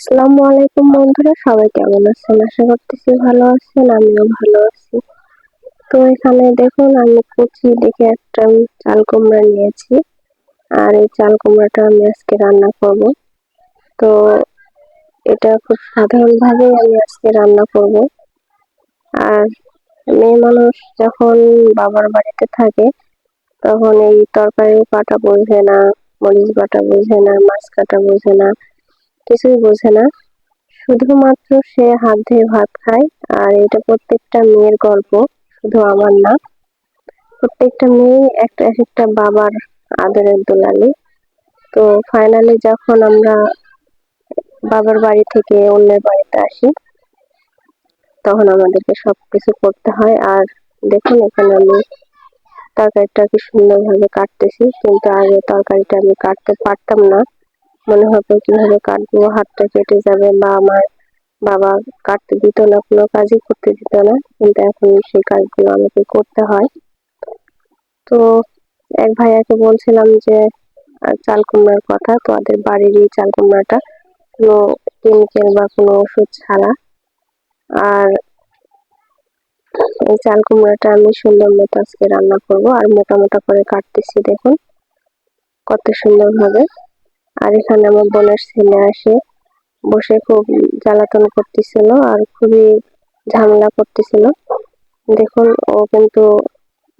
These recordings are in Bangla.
আসসালামু আলাইকুম বন্ধুরা, সবাই কেমন আছেন? আশা করতেছি ভালো আছেন, আমিও ভালো আছি। তো এখানে দেখুন, আমি কুচি দেখে একটা চাল কুমড়া নিয়েছি। আর এই চাল কুমড়াটা আমি আজকে রান্না করব। তো এটা খুব সাধারণভাবে আমি আজকে রান্না করব। আর মেয়ে মানুষ যখন বাবার বাড়িতে থাকে, তখন এই তরকারি কাটা বোঝে না, মরিচ বাটা বোঝে না, মাছ কাটা বোঝে না। কিছুই বোঝে না। শুধুমাত্র সে হাত ধুয়ে ভাত খায়, আর এটা প্রত্যেকটা মেয়ের গল্প, শুধু আমার না। প্রত্যেকটা মেয়ে একটা এক একটা বাবার আদরের দোলালি। তো ফাইনালি যখন আমরা বাবার বাড়ি থেকে অন্যের বাড়িতে আসি, তখন আমাদেরকে সবকিছু করতে হয়। আর দেখুন, এখানে আমি তরকারিটা কি সুন্দরভাবে কাটতেছি, কিন্তু আগে তরকারিটা আমি কাটতে পারতাম না। মনে হতো কীভাবে কাটবো, হাতটা কেটে যাবে, বা আমার বাবা কাটতে দিত না, কোনো কাজই করতে দিত না। কিন্তু এখন সেই কাজগুলো আমাকে করতে হয়। তো এক ভাইয়াকে বলছিলাম যে চাল কুমড়ার কথা তো ওদের বাড়িরই চাল কুমড়াটা কোনো কেমিক্যাল বা কোনো ওষুধ ছাড়া। আর এই চাল কুমড়াটা আমি সুন্দর মতো আজকে রান্না করব, আর মোটা মোটা করে কাটতেছি, দেখুন। কত সুন্দরভাবে আর এখানে আমার বোনের ছেলে আসে, বসে খুব জ্বালাতন করতেছিল আর খুবই ঝামেলা করতেছিল। দেখুন, ও কিন্তু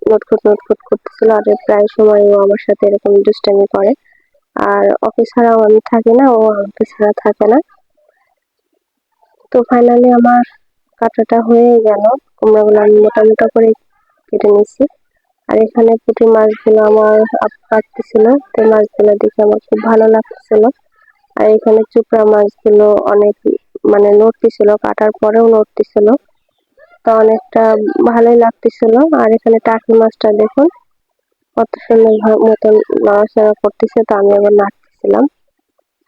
নটখুট নটখুট করতেছিল, আর প্রায় সময় ও আমার সাথে এরকম দুষ্টামি করে। আর ওকে ছাড়াও আমি থাকি না, ও আমাকে ছাড়া থাকে না। তো ফাইনালি আমার কাটাটা হয়ে গেল, কুমড়াগুলো আমি মোটা মোটা করে কেটে নিয়েছি। আর এখানে পুঁটি মাছগুলো আমার কাটতেছিল, তো মাছগুলো দেখে আমার খুব ভালো লাগতেছিল। আর এখানে চুপড়া মাছগুলো অনেক মানে নড়তেছিল, কাটার পরেও নড়তেছিল। তো অনেকটা ভালোই লাগতেছিল। আর এখানে টাকি মাছটা দেখুন, কত সুন্দর মতন নড়াচড়া করতেছে, তো আমি আবার নাড়তেছিলাম।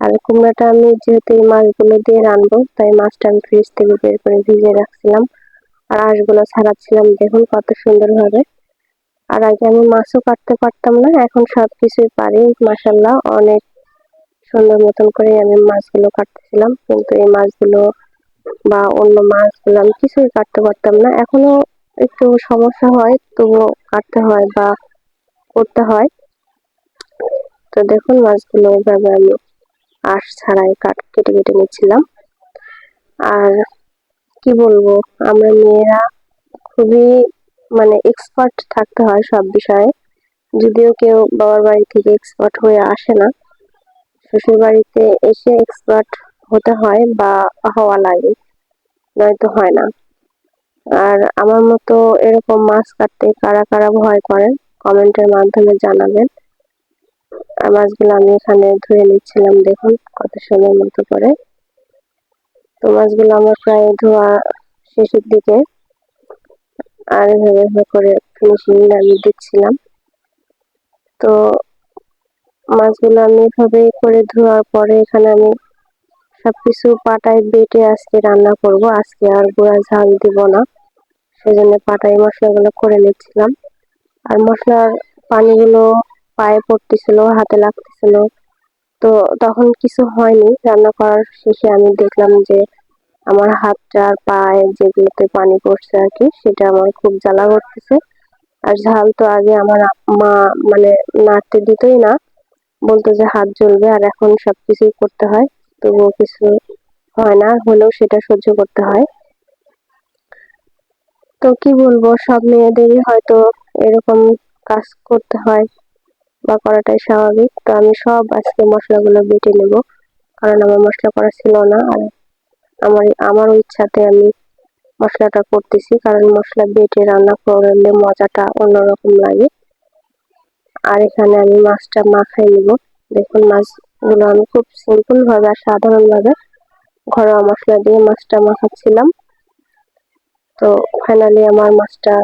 আর কুমড়াটা আমি যেহেতু এই মাছগুলো দিয়ে রানবো তাই মাছটা আমি ফ্রিজ থেকে বের করে ভিজিয়ে রাখছিলাম। আর আঁশগুলো ছাড়াচ্ছিলাম, দেখুন কত সুন্দরভাবে। আর আগে আমি মাছও কাটতে পারতাম না, এখন সব কিছুই পারি মাসাল্লাহ অনেক সুন্দর মতন করে আমি মাছগুলো কাটতেছিলাম, কিন্তু এই মাছগুলো বা অন্য মাছগুলো আমি কিছুই কাটতে পারতাম না, এখনও একটু সমস্যা হয়, তবুও কাটতে হয় বা করতে হয়। তো দেখুন মাছগুলো ওইভাবে আমি আঁশ ছাড়াই কাট, কেটে কেটে নিচ্ছিলাম। আর কি বলব, আমরা মেয়েরা খুবই মানে এক্সপার্ট থাকতে হয় সব বিষয়ে। যদিও কেউ বাবার বাড়ি থেকে এক্সপার্ট হয়ে আসে না। শ্বশুর বাড়িতে এসে এক্সপার্ট হতে হয় বা হওয়া লাগে, নয়তো হয় না। আর আমার মতো এরকম মাছ কাটতে কারা কারা ভয় করেন কমেন্টের মাধ্যমে জানাবেন। মাছগুলো আমি এখানে ধুয়ে নিচ্ছিলাম, দেখুন কত সুন্দর মতো করে। তো মাছগুলো আমার প্রায় ধোয়া শেষের দিকে। আর এভাবে করে ফিনিশিং আমি দিচ্ছিলাম। তো মাছগুলো আমি এভাবে করে ধোয়ার পরে এখানে আমি সবকিছু পাটায় বেটে আজকে রান্না করব। আজকে আর গুঁড়া ঝাল দিব না। সেজন্য পাটায় মশলাগুলো করে নিচ্ছিলাম। আর মশলার পানিগুলো পায়ে পড়তেছিল, হাতে লাগতেছিল। তো তখন কিছু হয়নি। রান্না করার শেষে আমি দেখলাম যে আমার হাতটা আর পায়ে যেগুলোতে পানি পড়ছে আর কি, সেটা আমার খুব জ্বালা করতেছে। আর ঝাল তো আগে আমার মা মানে নাড়তে দিতই না, বলতো যে হাত জ্বলবে আর এখন সবকিছুই করতে হয়, তবুও কিছু হয় না, হলেও সেটা সহ্য করতে হয়। তো কি বলব, সব মেয়েদেরই হয়তো এরকম কাজ করতে হয় বা করাটাই স্বাভাবিক। তো আমি সব আজকে মশলাগুলো বেটে নেব, কারণ আমার মশলা করা ছিল না, আর আমার আমার ইচ্ছাতে আমি মশলাটা করতেছি, কারণ মশলা বেটে রান্না করলে মজাটা অন্যরকম লাগে। আর এখানে আমি মাছটা মাখাই নেব। দেখুন, মাছগুলো আমি খুব সিম্পল ভাবে আর সাধারণ ভাবে ঘরোয়া মশলা দিয়ে মাছটা মাখাচ্ছিলাম। তো ফাইনালি আমার মাছটা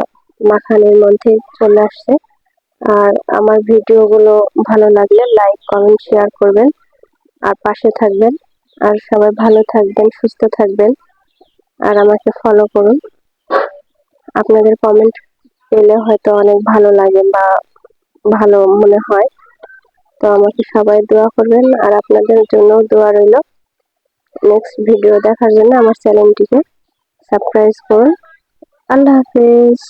মাখানোর মধ্যে চলে আসছে। আর আমার ভিডিওগুলো ভালো লাগলে লাইক কমেন্ট শেয়ার করবেন। আর পাশে থাকবেন। আর সবাই ভালো থাকবেন, সুস্থ থাকবেন। আর আমাকে ফলো করুন। আপনাদের কমেন্ট পেলে হয়তো অনেক ভালো লাগে বা ভালো মনে হয়। তো আমাকে সবাই দোয়া করবেন। আর আপনাদের জন্য দোয়া রইল। নেক্সট ভিডিও দেখার জন্য আমার চ্যানেলটিকে সাবস্ক্রাইব করুন। আল্লাহ হাফিজ।